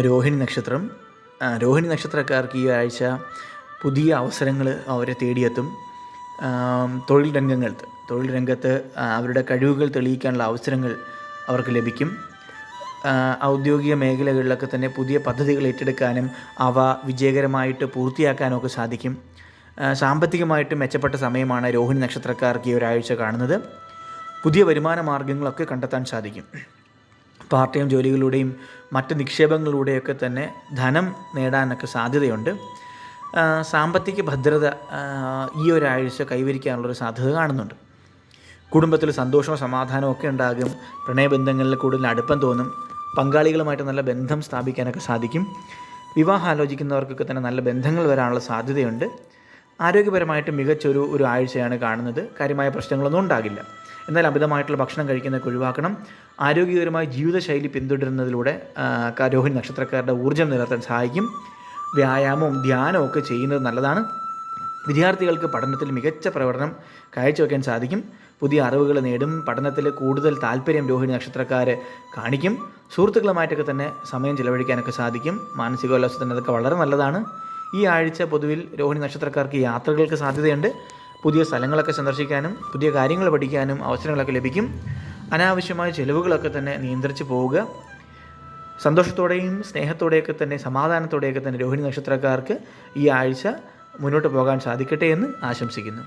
രോഹിണി നക്ഷത്രം. രോഹിണി നക്ഷത്രക്കാർക്ക് ഈ ആഴ്ച പുതിയ അവസരങ്ങൾ അവരെ തേടിയെത്തും. തൊഴിൽ രംഗങ്ങൾക്ക് തൊഴിൽ രംഗത്ത് അവരുടെ കഴിവുകൾ തെളിയിക്കാനുള്ള അവസരങ്ങൾ അവർക്ക് ലഭിക്കും. ഔദ്യോഗിക മേഖലകളിലൊക്കെ തന്നെ പുതിയ പദ്ധതികൾ ഏറ്റെടുക്കാനും അവ വിജയകരമായിട്ട് പൂർത്തിയാക്കാനും ഒക്കെ സാധിക്കും. സാമ്പത്തികമായിട്ട് മെച്ചപ്പെട്ട സമയമാണ് രോഹിണി നക്ഷത്രക്കാർക്ക് ഈ ഒരാഴ്ച കാണുന്നത്. പുതിയ വരുമാന മാർഗങ്ങളൊക്കെ കണ്ടെത്താൻ സാധിക്കും. പാർട്ട് ടൈം ജോലികളിലൂടെയും മറ്റ് നിക്ഷേപങ്ങളിലൂടെയൊക്കെ തന്നെ ധനം നേടാനൊക്കെ സാധ്യതയുണ്ട്. സാമ്പത്തിക ഭദ്രത ഈ ഒരാഴ്ച കൈവരിക്കാനുള്ളൊരു സാധ്യത കാണുന്നുണ്ട്. കുടുംബത്തിൽ സന്തോഷവും സമാധാനവും ഒക്കെ ഉണ്ടാകും. പ്രണയബന്ധങ്ങളിൽ കൂടുതൽ അടുപ്പം തോന്നും. പങ്കാളികളുമായിട്ട് നല്ല ബന്ധം സ്ഥാപിക്കാനൊക്കെ സാധിക്കും. വിവാഹം ആലോചിക്കുന്നവർക്കൊക്കെ തന്നെ നല്ല ബന്ധങ്ങൾ വരാനുള്ള സാധ്യതയുണ്ട്. ആരോഗ്യപരമായിട്ട് മികച്ചൊരു ഒരു ആഴ്ചയാണ് കാണുന്നത്. കാര്യമായ പ്രശ്നങ്ങളൊന്നും ഉണ്ടാകില്ല. എന്നാൽ അമിതമായിട്ടുള്ള ഭക്ഷണം കഴിക്കുന്നതൊക്കെ ഒഴിവാക്കണം. ആരോഗ്യകരമായ ജീവിതശൈലി പിന്തുടരുന്നതിലൂടെ രോഹിണി നക്ഷത്രക്കാരുടെ ഊർജം നിലനിർത്താൻ സഹായിക്കും. വ്യായാമവും ധ്യാനവും ഒക്കെ ചെയ്യുന്നത് നല്ലതാണ്. വിദ്യാർത്ഥികൾക്ക് പഠനത്തിൽ മികച്ച പ്രകടനം കാഴ്ചവെക്കാൻ സാധിക്കും. പുതിയ അറിവുകൾ നേടും. പഠനത്തിൽ കൂടുതൽ താല്പര്യം രോഹിണി നക്ഷത്രക്കാർ കാണിക്കും. സുഹൃത്തുക്കളുമായിട്ടൊക്കെ തന്നെ സമയം ചിലവഴിക്കാനൊക്കെ സാധിക്കും. മാനസികോല്ലാസത്തിന് അതൊക്കെ വളരെ നല്ലതാണ്. ഈ ആഴ്ച പൊതുവിൽ രോഹിണി നക്ഷത്രക്കാർക്ക് യാത്രകൾക്ക് സാധ്യതയുണ്ട്. പുതിയ സ്ഥലങ്ങളൊക്കെ സന്ദർശിക്കാനും പുതിയ കാര്യങ്ങൾ പഠിക്കാനും അവസരങ്ങളൊക്കെ ലഭിക്കും. അനാവശ്യമായ ചിലവുകളൊക്കെ തന്നെ നിയന്ത്രിച്ച് പോവുക. സന്തോഷത്തോടെയും സ്നേഹത്തോടെയൊക്കെ തന്നെ സമാധാനത്തോടെയൊക്കെ തന്നെ രോഹിണി നക്ഷത്രക്കാർക്ക് ഈ ആഴ്ച മുന്നോട്ട് പോകാൻ സാധിക്കട്ടെ എന്ന് ആശംസിക്കുന്നു.